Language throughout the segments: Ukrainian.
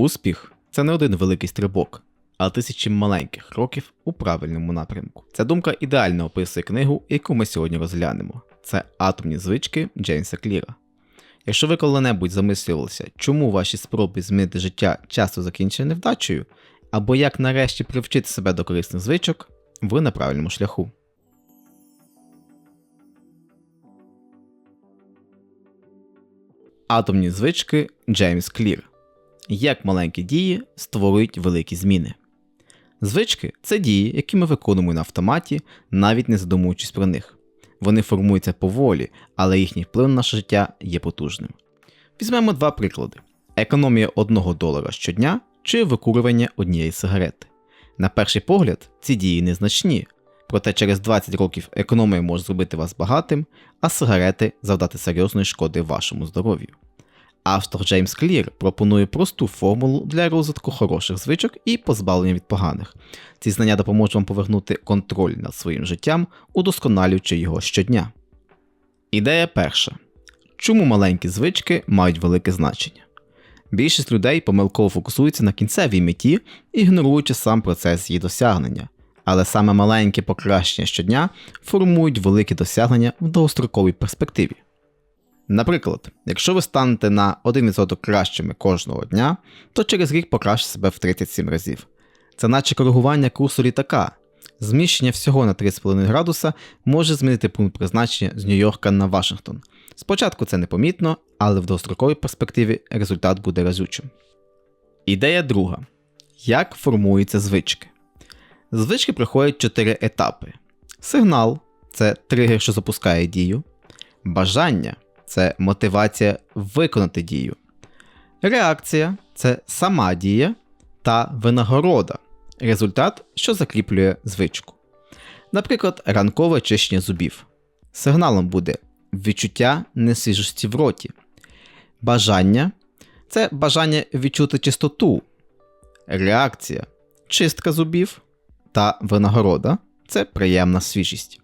Успіх це не один великий стрибок, а тисячі маленьких кроків у правильному напрямку. Ця думка ідеально описує книгу, яку ми сьогодні розглянемо. Це атомні звички Джеймса Кліра. Якщо ви коли-небудь замислювалися, чому ваші спроби змінити життя часто закінчені невдачею, або як нарешті привчити себе до корисних звичок, ви на правильному шляху. Атомні звички Джеймс Клір. Як маленькі дії створюють великі зміни. Звички це дії, які ми виконуємо на автоматі, навіть не задумуючись про них. Вони формуються поволі, але їхній вплив на наше життя є потужним. Візьмемо два приклади: економія 1 долара щодня чи викурювання однієї сигарети. На перший погляд, ці дії незначні, проте через 20 років економія може зробити вас багатим, а сигарети завдати серйозної шкоди вашому здоров'ю. Автор Джеймс Клір пропонує просту формулу для розвитку хороших звичок і позбавлення від поганих. Ці знання допоможуть вам повернути контроль над своїм життям, удосконалюючи його щодня. Ідея перша. Чому маленькі звички мають велике значення? Більшість людей помилково фокусуються на кінцевій меті, ігноруючи сам процес її досягнення. Але саме маленькі покращення щодня формують великі досягнення в довгостроковій перспективі. Наприклад, якщо ви станете на 1% кращими кожного дня, то через рік покращите себе в 37 разів. Це наче коригування курсу літака. Зміщення всього на 3,5 градуса може змінити пункт призначення з Нью-Йорка на Вашингтон. Спочатку це непомітно, але в довгостроковій перспективі результат буде разючим. Ідея друга. Як формуються звички? Звички проходять 4 етапи: сигнал це тригер, що запускає дію, бажання це мотивація виконати дію. Реакція це сама дія та винагорода результат, що закріплює звичку. Наприклад, ранкове чищення зубів. Сигналом буде відчуття несвіжості в роті. Бажання це бажання відчути чистоту. Реакція чистка зубів та винагорода це приємна свіжість.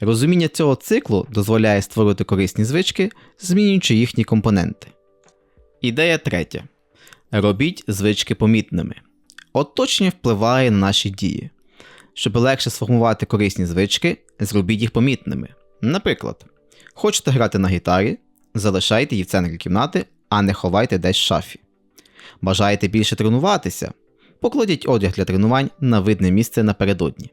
Розуміння цього циклу дозволяє створити корисні звички, змінюючи їхні компоненти. Ідея третя. Робіть звички помітними. Оточення впливає на наші дії. Щоб легше сформувати корисні звички, зробіть їх помітними. Наприклад, хочете грати на гітарі, залишайте її в центрі кімнати, а не ховайте десь в шафі. Бажаєте більше тренуватися, покладіть одяг для тренувань на видне місце напередодні.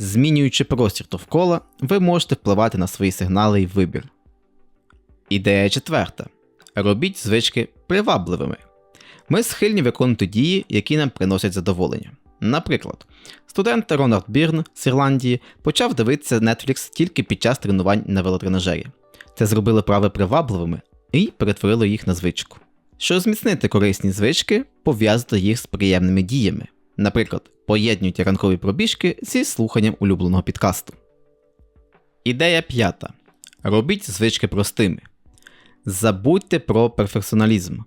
Змінюючи простір довкола, ви можете впливати на свої сигнали і вибір. Ідея четверта. Робіть звички привабливими. Ми схильні виконувати дії, які нам приносять задоволення. Наприклад, студент Рональд Бірн з Ірландії почав дивитися Netflix тільки під час тренувань на велотренажері. Це зробили прави привабливими і перетворило їх на звичку. Щоб зміцнити корисні звички, пов'язати їх з приємними діями. Наприклад, поєднуйте ранкові пробіжки зі слуханням улюбленого підкасту. Ідея п'ята. Робіть звички простими. Забудьте про перфекціоналізм.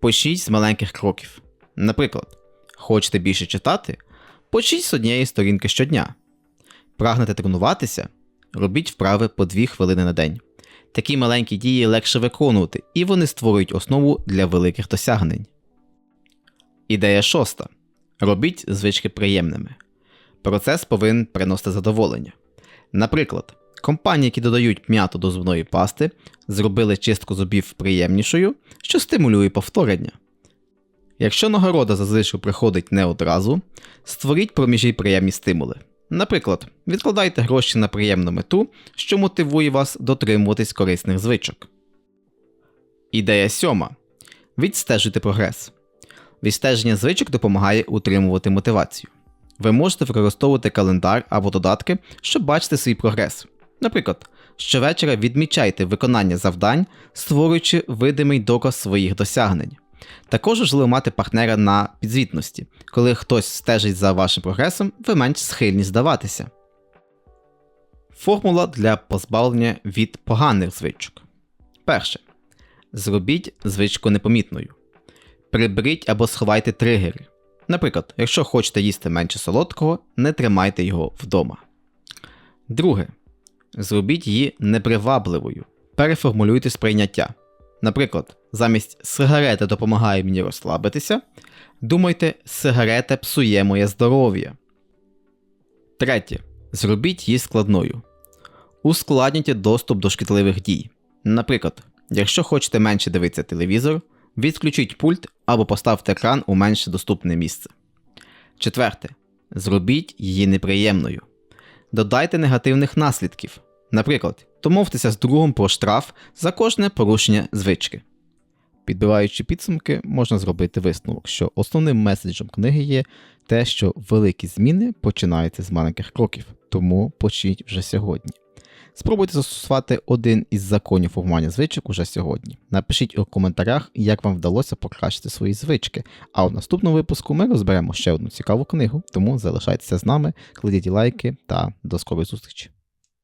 Почніть з маленьких кроків. Наприклад, хочете більше читати? Почніть з однієї сторінки щодня. Прагнете тренуватися? Робіть вправи по 2 хвилини на день. Такі маленькі дії легше виконувати, і вони створюють основу для великих досягнень. Ідея шоста. Робіть звички приємними. Процес повинен приносити задоволення. Наприклад, компанії, які додають м'яту до зубної пасти, зробили чистку зубів приємнішою, що стимулює повторення. Якщо нагорода за звичку приходить не одразу, створіть проміжі приємні стимули. Наприклад, відкладайте гроші на приємну мету, що мотивує вас дотримуватись корисних звичок. Ідея сьома. Відстежуйте прогрес. Відстеження звичок допомагає утримувати мотивацію. Ви можете використовувати календар або додатки, щоб бачити свій прогрес. Наприклад, щовечора відмічайте виконання завдань, створюючи видимий доказ своїх досягнень. Також важливо мати партнера на підзвітності. Коли хтось стежить за вашим прогресом, ви менш схильні здаватися. Формула для позбавлення від поганих звичок. Перше. Зробіть звичку непомітною. Приберіть або сховайте тригери. Наприклад, якщо хочете їсти менше солодкого, не тримайте його вдома. Друге. Зробіть її непривабливою. Переформулюйте сприйняття. Наприклад, замість сигарети допомагає мені розслабитися, думайте, сигарета псує моє здоров'я. Третє. Зробіть її складною. Ускладніть доступ до шкідливих дій. Наприклад, якщо хочете менше дивитися телевізор, відключіть пульт або поставте екран у менш доступне місце. Четверте. Зробіть її неприємною. Додайте негативних наслідків. Наприклад, домовтеся з другом про штраф за кожне порушення звички. Підбиваючи підсумки, можна зробити висновок, що основним меседжем книги є те, що великі зміни починаються з маленьких кроків, тому почніть вже сьогодні. Спробуйте застосувати один із законів формування звичок уже сьогодні. Напишіть у коментарях, як вам вдалося покращити свої звички. А у наступному випуску ми розберемо ще одну цікаву книгу, тому залишайтеся з нами, кладіть лайки та до скорої зустрічі.